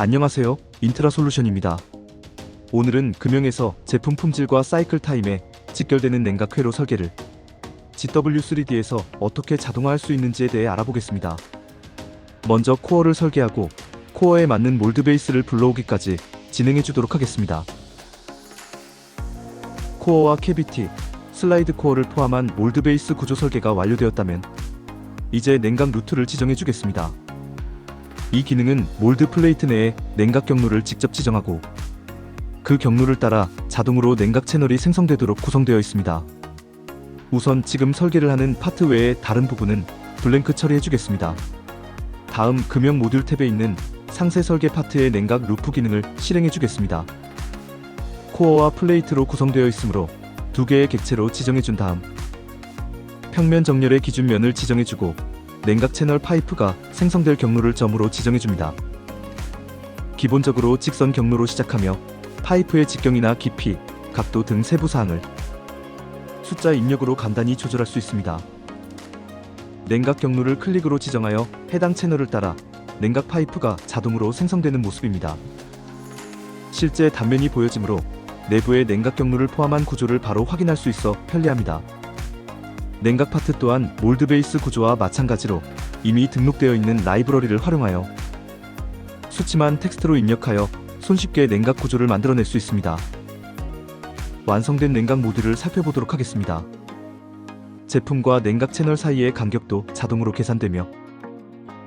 안녕하세요. 인트라 솔루션입니다. 오늘은 금형에서 제품 품질과 사이클 타임에 직결되는 냉각 회로 설계를 GW3D에서 어떻게 자동화할 수 있는지에 대해 알아보겠습니다. 먼저 코어를 설계하고 코어에 맞는 몰드 베이스를 불러오기까지 진행해 주도록 하겠습니다. 코어와 캐비티, 슬라이드 코어를 포함한 몰드 베이스 구조 설계가 완료되었다면 이제 냉각 루트를 지정해 주겠습니다. 이 기능은 몰드 플레이트 내에 냉각 경로를 직접 지정하고 그 경로를 따라 자동으로 냉각 채널이 생성되도록 구성되어 있습니다. 우선 지금 설계를 하는 파트 외의 다른 부분은 블랭크 처리해 주겠습니다. 다음 금형 모듈 탭에 있는 상세 설계 파트의 냉각 루프 기능을 실행해 주겠습니다. 코어와 플레이트로 구성되어 있으므로 두 개의 객체로 지정해 준 다음 평면 정렬의 기준면을 지정해 주고 냉각 채널 파이프가 생성될 경로를 점으로 지정해 줍니다. 기본적으로 직선 경로로 시작하며 파이프의 직경이나 깊이, 각도 등 세부 사항을 숫자 입력으로 간단히 조절할 수 있습니다. 냉각 경로를 클릭으로 지정하여 해당 채널을 따라 냉각 파이프가 자동으로 생성되는 모습입니다. 실제 단면이 보여지므로 내부의 냉각 경로를 포함한 구조를 바로 확인할 수 있어 편리합니다. 냉각 파트 또한 몰드 베이스 구조와 마찬가지로 이미 등록되어 있는 라이브러리를 활용하여 수치만 텍스트로 입력하여 손쉽게 냉각 구조를 만들어낼 수 있습니다. 완성된 냉각 모듈을 살펴보도록 하겠습니다. 제품과 냉각 채널 사이의 간격도 자동으로 계산되며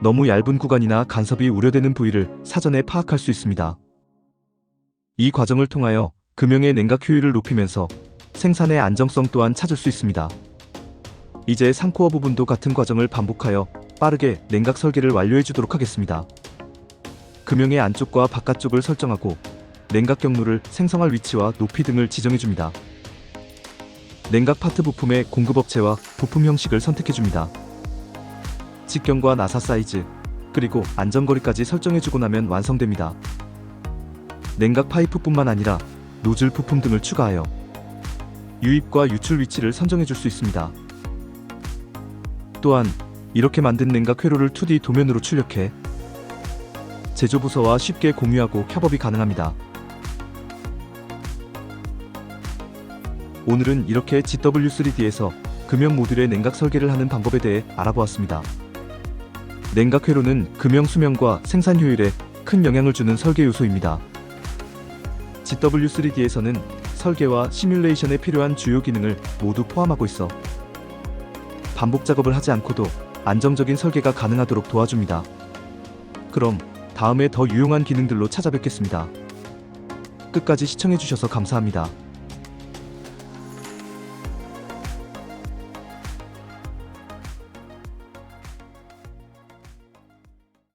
너무 얇은 구간이나 간섭이 우려되는 부위를 사전에 파악할 수 있습니다. 이 과정을 통하여 금형의 냉각 효율을 높이면서 생산의 안정성 또한 찾을 수 있습니다. 이제 상코어 부분도 같은 과정을 반복하여 빠르게 냉각 설계를 완료해 주도록 하겠습니다. 금형의 안쪽과 바깥쪽을 설정하고 냉각 경로를 생성할 위치와 높이 등을 지정해 줍니다. 냉각 파트 부품의 공급업체와 부품 형식을 선택해 줍니다. 직경과 나사 사이즈, 그리고 안전거리까지 설정해 주고 나면 완성됩니다. 냉각 파이프뿐만 아니라 노즐 부품 등을 추가하여 유입과 유출 위치를 선정해 줄 수 있습니다. 또한 이렇게 만든 냉각 회로를 2D 도면으로 출력해 제조 부서와 쉽게 공유하고 협업이 가능합니다. 오늘은 이렇게 GW3D에서 금형 모듈의 냉각 설계를 하는 방법에 대해 알아보았습니다. 냉각 회로는 금형 수명과 생산 효율에 큰 영향을 주는 설계 요소입니다. GW3D에서는 설계와 시뮬레이션에 필요한 주요 기능을 모두 포함하고 있어 반복 작업을 하지 않고도 안정적인 설계가 가능하도록 도와줍니다. 그럼 다음에 더 유용한 기능들로 찾아뵙겠습니다. 끝까지 시청해주셔서 감사합니다.